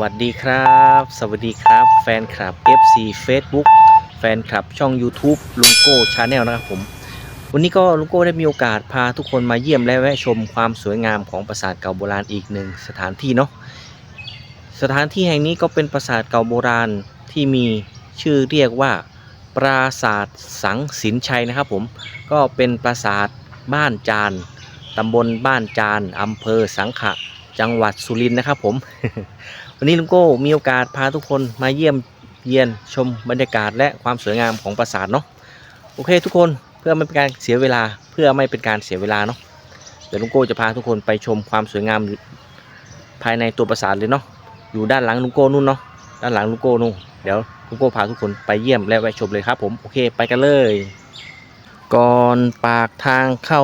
วัสดีครับ สวัสดีครับ แฟนคลับ FC Facebook แฟนคลับช่อง YouTube ลุงโก้ชาแนลนะครับผม วันนี้ก็ลุงโก้ได้มีโอกาสพาทุกคนมาเยี่ยมและแวะชมความสวยงามของปราสาทเก่าโบราณอีกหนึ่งสถานที่เนาะสถานที่แห่งนี้ก็เป็นปราสาทเก่าโบราณที่มีชื่อเรียกว่า ปราสาทสังสินชัยนะครับผมก็เป็นปราสาทบ้านจานตำบลบ้านจานอำเภอสังขะจังหวัดสุรินทร์นะครับผม วันนี้ลุงโก้มีโอกาสพาทุกคนมาเยี่ยมเยียนชมบรรยากาศและความสวยงามของปราสาทเนาะโอเคทุกคนเพื่อไม่เป็นการเสียเวลาเพื่อไม่เป็นการเสียเวลาเนาะเดี๋ยวลุงโก้จะพาทุกคนไปชมความสวยงามภายในตัวปราสาทเลยเนาะอยู่ด้านหลังลุงโก้นู่นเนาะด้านหลังลุงโก้นู่นเดี๋ยวลุงโก้พาทุกคนไปเยี่ยมและแวะชมเลยครับผมโอเคไปกันเลย ก่อนปากทางเข้า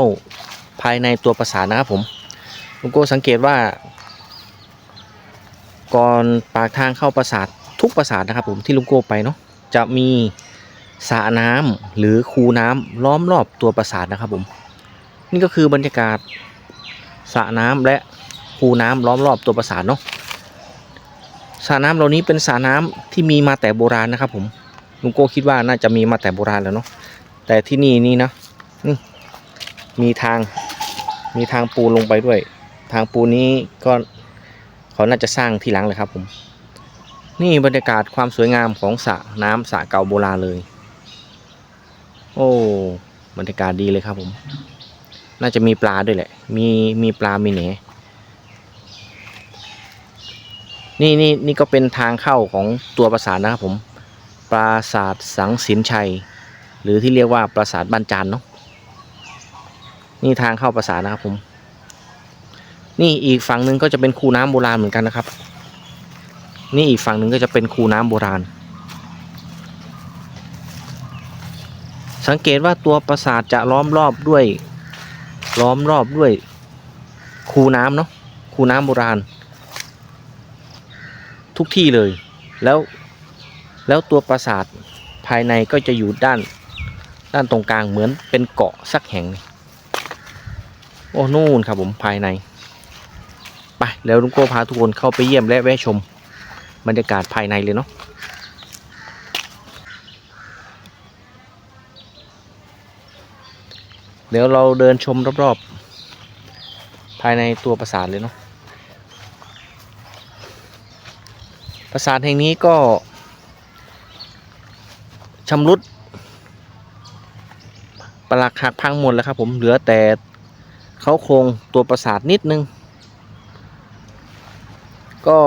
ภายในตัวปราสาทนะครับผมลุงโก้สังเกตว่า ก่อนปากทางเข้าปราสาททุกปราสาทนะครับผมที่ลุงโก้ไปเนาะจะมีสระน้ำหรือคูน้ำล้อมรอบตัวปราสาทนะครับผมนี่ก็คือบรรยากาศสระน้ำและคูน้ำล้อมรอบตัวปราสาทเนาะสระน้ำเหล่านี้เป็นสระน้ำที่มีมาแต่โบราณนะครับผมลุงโก้คิดว่าน่าจะมีมาแต่โบราณแล้วเนาะแต่ที่นี่นี่นะนี่มีทางมีทางปูนลงไปด้วย ทางปูนนี้ก็ เขาน่าจะสร้างทีหลังเลยครับผม นี่บรรยากาศความสวยงามของสระน้ำสระเก่าโบราณเลย โอ้บรรยากาศดีเลยครับผม น่าจะมีปลาด้วยแหละ มีมีปลามีแหนนี่นี่นี่ก็เป็นทางเข้าของตัวปราสาทนะครับผม ปราสาทสังสินชัย หรือที่เรียกว่าปราสาทบ้านจานเนาะ นี่ทางเข้าปราสาทนะครับผม นี่อีกฝั่งหนึ่งก็จะเป็นคูน้ำโบราณเหมือนกันนะครับ นี่อีกฝั่งหนึ่งก็จะเป็นคูน้ำโบราณ สังเกตว่าตัวปราสาทจะล้อมรอบด้วย ล้อมรอบด้วย คูน้ำเนาะคูน้ำโบราณ ทุกที่เลย แล้วแล้วตัวปราสาทภายในก็จะอยู่ด้าน ด้านตรงกลางเหมือนเป็นเกาะสักแห่งหนึ่งโอ้นู่นครับผมภายใน ไปแล้วลุงโก้พาทุกคนเข้าไปเยี่ยมและแวะชมบรรยากาศภายในเลยเนาะเดี๋ยวเราเดินชมรอบๆ ภายในตัวปราสาทเลยเนาะปราสาทแห่งนี้ก็ชำรุดปลักหักพังหมดแล้วครับผมเหลือแต่เขาโครงตัวปราสาทนิดนึง ก็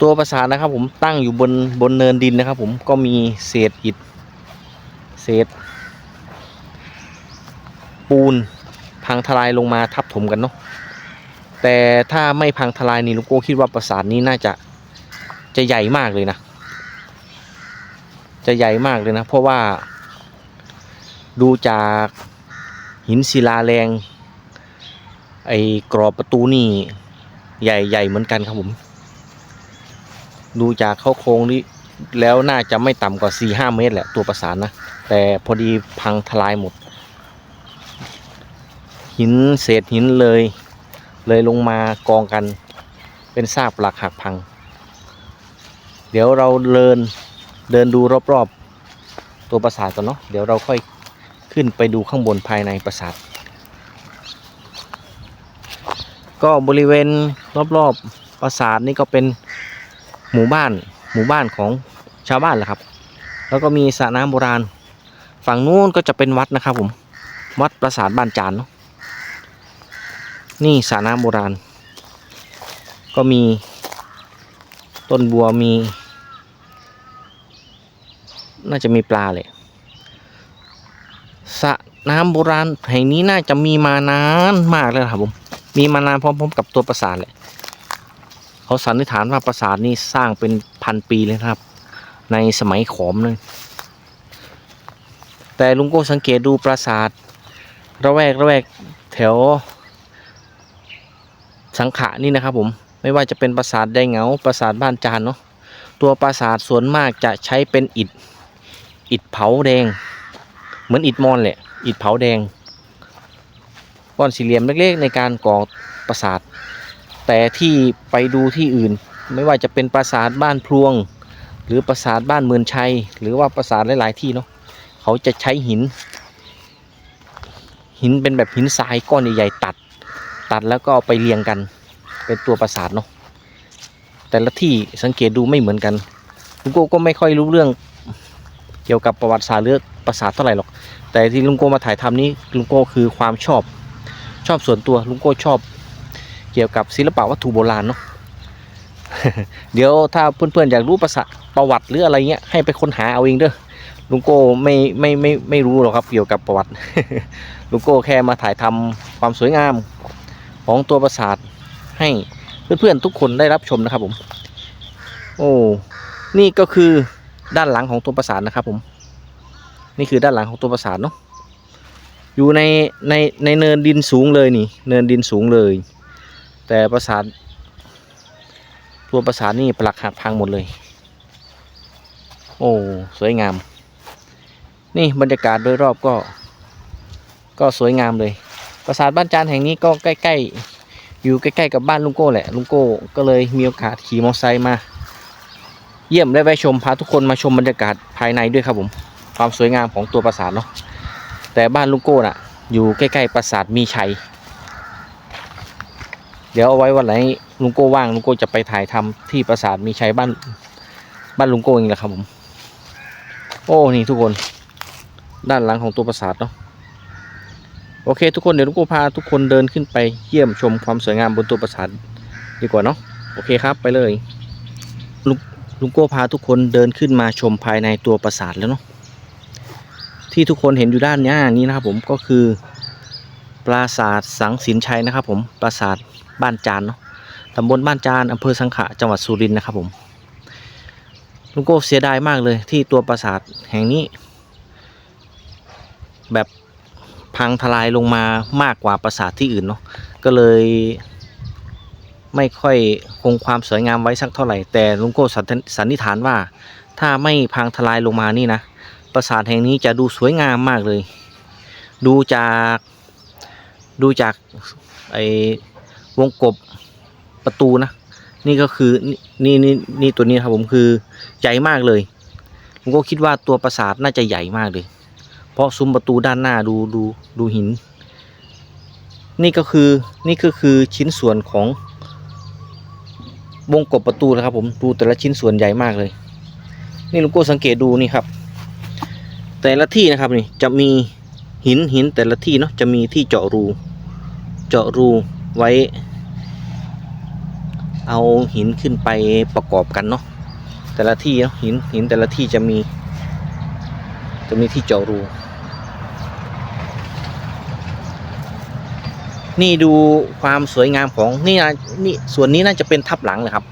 ตัวปราสาทนะครับ ผมตั้งอยู่บนบนเนินดินนะครับ ผมก็มีเศษอิฐเศษ ปูนพังทลายลงมาทับถมกันเนาะแต่ถ้าไม่พังทลายนี่ลุงโก้คิดว่าปราสาทนี้น่าจะจะใหญ่มากเลยนะ จะใหญ่มากเลยนะ เพราะว่า ดูจากหินศิลาแรง ไอ้กรอบประตูนี่ ใหญ่ใหญ่เหมือนกันครับผม ดูจากเข้าโครงนี้แล้วน่าจะไม่ต่ำกว่า4ี่ห้าเมตรแหละตัวประสานนะ แต่พอดีพังทลายหมด หินเศษหินเลย เลยลงมากองกัน เป็นซากปลักหักพัง เดี๋ยวเราเดินเดินดูรอบๆ ตัวปราสาทก่อนเนาะเดี๋ยวเราค่อยขึ้นไปดูข้างบนภายในปราสาท ก็บริเวณรอบๆปราสาทนี่ก็เป็นหมู่บ้านหมู่บ้านของชาวบ้านแหละครับ แล้วก็มีสระน้ำโบราณ ฝั่งนู้นก็จะเป็นวัดนะครับผมวัดปราสาทบ้านจานเนาะนี่สระน้ำโบราณ ก็มีต้นบัวมี น่าจะมีปลาเลยสระน้ำโบราณแห่งนี้น่าจะมีมานานมากเลยครับผม มีมานานพร้อมๆกับตัวปราสาทแหละเขาสันนิษฐานว่าปราสาทนี้สร้างเป็นพันปีเลยนะครับ ในสมัยขอมเลยแต่ลุงโก้สังเกตดูปราสาทระแวกระแวกแถว สังขะนี่นะครับผมไม่ว่าจะเป็นปราสาทไดเหงาปราสาทบ้านจานเนาะตัวปราสาทส่วนมากจะใช้เป็นอิฐอิฐเผาแดง เหมือนอิฐมอนแหละอิฐเผาแดง ก้อนสี่เหลี่ยมเล็กๆ ในการก่อปราสาท แต่ที่ไปดูที่อื่น ไม่ว่าจะเป็นปราสาทบ้านพลวง หรือปราสาทบ้านเมืองชัย หรือว่าปราสาทหลายๆที่เนาะเขาจะใช้หิน หินเป็นแบบหินทรายก้อนใหญ่ๆตัด ตัดแล้วก็ไปเรียงกัน เป็นตัวปราสาทเนาะแต่ละที่สังเกตดูไม่เหมือนกันลุงโก้ก็ไม่ค่อยรู้เรื่องเกี่ยวกับประวัติศาสตร์เรื่องปราสาทเท่าไหร่หรอก แต่ที่ลุงโก้มาถ่ายทำนี้ลุงโก้คือความชอบ ชอบส่วนตัวลุงโก้ชอบ เกี่ยวกับศิลปะวัตถุโบราณเนาะเดี๋ยวถ้าเพื่อนๆอยากรู้ประสประวัติหรืออะไรเงี้ยให้ไปค้นหาเอาเองเด้อลุงโก้ไม่ไม่ไม่ไม่รู้หรอกครับเกี่ยวกับประวัติลุงโก้แค่มาถ่ายทำความสวยงามของตัวปราสาทให้เพื่อนๆทุกคนได้รับชมนะครับผม โอ้นี่ก็คือด้านหลังของตัวปราสาทนะครับผม นี่คือด้านหลังของตัวปราสาทเนาะ อยู่ในในในเนินดินสูงเลยนี่ เนินดินสูงเลย แต่ปราสาทตัวปราสาทนี่ปลักหักพังหมดเลย โอ้สวยงาม นี่บรรยากาศโดยรอบก็ ก็สวยงามเลย ปราสาทบ้านจานแห่งนี้ก็ใกล้ๆ อยู่ใกล้ๆกับบ้านลุงโก้แหละลุงโก้ก็เลยมีโอกาสขี่มอเตอร์ไซค์มา เยี่ยมและแวะชมพาทุกคนมาชมบรรยากาศภายในด้วยครับผม ความสวยงามของตัวปราสาทเนาะ แต่บ้านลุงโก้น่ะ อยู่ใกล้ๆปราสาทมีชัย เดี๋ยวเอาไว้วันไหนลุงโก้ว่างลุงโก้จะไปถ่ายทำที่ปราสาทมีชัยบ้านบ้านลุงโก้เองแหละครับผม โอ้นี่ทุกคน ด้านหลังของตัวปราสาทเนาะโอเค ทุกคนเดี๋ยวลุงโก้พาทุกคนเดินขึ้นไปเยี่ยมชมความสวยงามบนตัวปราสาทดีกว่าเนาะโอเคครับไปเลยลุงลุงโก้พาทุกคนเดินขึ้นมาชมภายในตัวปราสาทแล้วเนาะ ที่ทุกคนเห็นอยู่ด้านหน้านี้นะครับ ผมก็คือปราสาทสังสินชัยนะครับ ผมปราสาทบ้านจานเนาะตำบลบ้านจานอำเภอสังขะจังหวัดสุรินทร์นะครับ ผมลุงโก้เสียดายมากเลยที่ตัวปราสาทแห่งนี้ แบบพังทลายลงมามากกว่าปราสาทที่อื่นเนาะก็เลยไม่ค่อยคงความสวยงามไว้สักเท่าไหร่ แต่ลุงโก้สันสันนิษฐานว่า ถ้าไม่พังทลายลงมานี่นะ ปราสาทแห่งนี้จะดูสวยงามมากเลย ดูจากดูจากไอวงกบประตูนะ นี่ก็คือนี่นี่นี่ตัวนี้ครับผมคือใหญ่มากเลยผมก็คิดว่าตัวปราสาทน่าจะใหญ่มากเลย เพราะซุ้มประตูด้านหน้าดูดูดูหิน นี่ก็คือนี่ก็คือชิ้นส่วนของวงกบประตูนะครับผมดูแต่ละชิ้นส่วนใหญ่มากเลย นี่ลุงโก้สังเกตดูนี่ครับ แต่ละที่นะครับนี่จะมีหินหินแต่ละที่เนาะจะมีที่เจาะรูเจาะรูไว้ เอาหินขึ้นไปประกอบกันเนาะแต่ละที่เนาะหินหินแต่ละที่จะมี จะมีที่เจาะรู นี่ดูความสวยงามของนี่นะนี่ส่วนนี้น่าจะเป็นทับหลังเลยครับ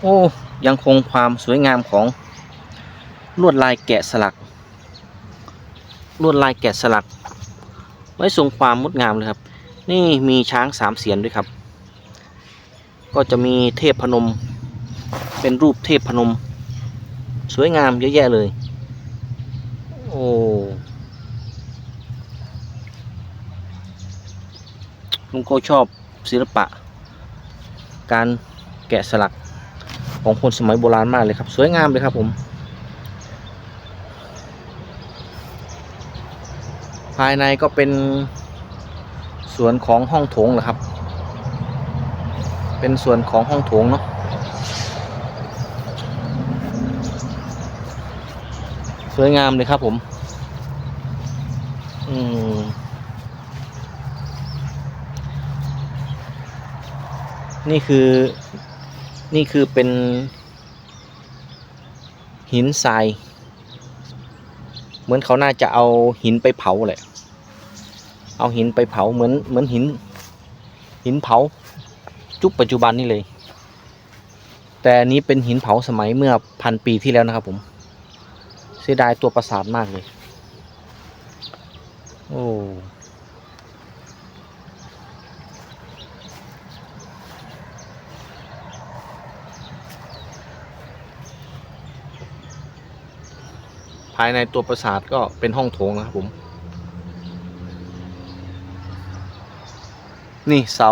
โอ้ยังคงความสวยงามของลวดลายแกะสลัก ลวดลายแกะสลัก ไว้ทรงความงดงามเลยครับ นี่มีช้างสามเสียนด้วยครับ ก็จะมีเทพพนม เป็นรูปเทพพนม สวยงามเยอะแยะเลย โอ้ลุงโกชอบศิลปะ การแกะสลักของคนสมัยโบราณมากเลยครับ สวยงามเลยครับผมายในก็เป็นส่วนของห้องโถงเหรอครับ เป็นส่วนของห้องโถงเนาะสวยงามเลยครับผม อืมนี่คือนี่คือเป็น หินทราย เหมือนเขาน่าจะเอาหินไปเผาแหละ เอาหินไปเผาเหมือนเหมือนหิน หินเผาจุปัจจุบันนี่เลย แต่อันนี้เป็นหินเผาสมัยเมื่อพันปีที่แล้วนะครับ ผมเสียดายตัวปราสาทมากเลย โอ้ภายในตัวปราสาทก็เป็นห้องโถงนะครับผม นี่เสา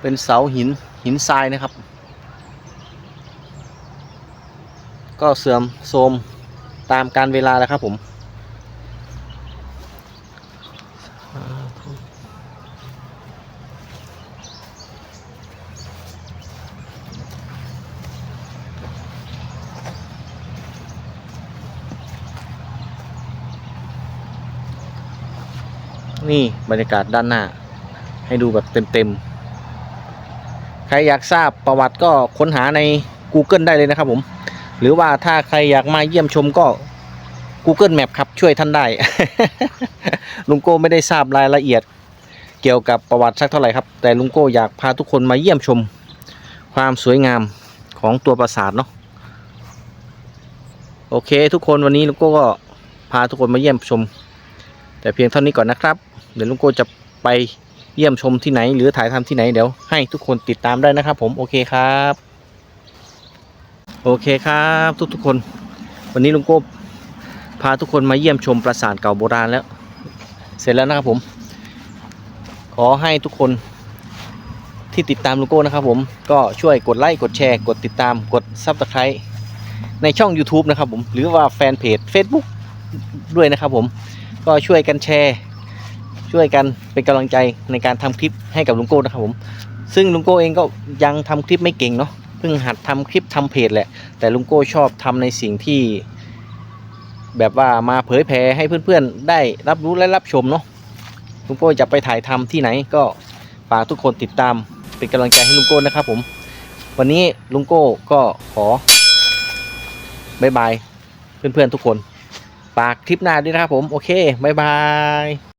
เป็นเสาหินหินทรายนะครับ ก็เสื่อมโทรมตามการเวลาแล้วครับผมนี่บรรยากาศด้านหน้า ให้ดูแบบเต็มๆ ใครอยากทราบประวัติก็ค้นหาใน Google ได้เลยนะครับผม หรือว่าถ้าใครอยากมาเยี่ยมชมก็ Google Map ครับช่วยท่านได้ ลุงโก้ไม่ได้ทราบรายละเอียด เกี่ยวกับประวัติสักเท่าไหร่ครับ แต่ลุงโก้อยากพาทุกคนมาเยี่ยมชม ความสวยงามของตัวปราสาทเนาะโอเค ทุกคนวันนี้ลุงโก้ก็พาทุกคนมาเยี่ยมชม แต่เพียงเท่านี้ก่อนนะครับ เดี๋ยวลุงโก้จะไป เยี่ยมชมที่ไหน หรือถ่ายทำที่ไหนเดี๋ยวให้ทุกคนติดตามได้นะครับ ผมโอเคครับ โอเคครับ ทุกๆคน วันนี้ลุงโก้พาทุกคนมาเยี่ยมชมปราสาทเก่าโบราณแล้ว เสร็จแล้วนะครับผม ขอให้ทุกคนที่ติดตามลุงโก้นะครับ ผมก็ช่วยกดไลค์กดแชร์กดติดตามกด Subscribe ในช่อง YouTube นะครับผมหรือว่าแฟนเพจ Facebook ด้วยนะครับผมก็ช่วยกันแชร์ ช่วยกันเป็นกำลังใจในการทำคลิปให้กับลุงโก้นะครับผม ซึ่งลุงโก้เองก็ยังทำคลิปไม่เก่งเนาะเพิ่งหัดทำคลิปทำเพจแหละ แต่ลุงโก้ชอบทำในสิ่งที่ แบบว่ามาเผยแพร่ให้เพื่อนๆ ได้รับรู้และรับชมเนาะลุงโก้จะไปถ่ายทำที่ไหนก็ฝากทุกคนติดตามเป็นกำลังใจให้ลุงโก้นะครับผม วันนี้ลุงโก้ก็ขอบายบายเพื่อนๆทุกคนฝากคลิปหน้าด้วยนะครับผม โอเคบายบาย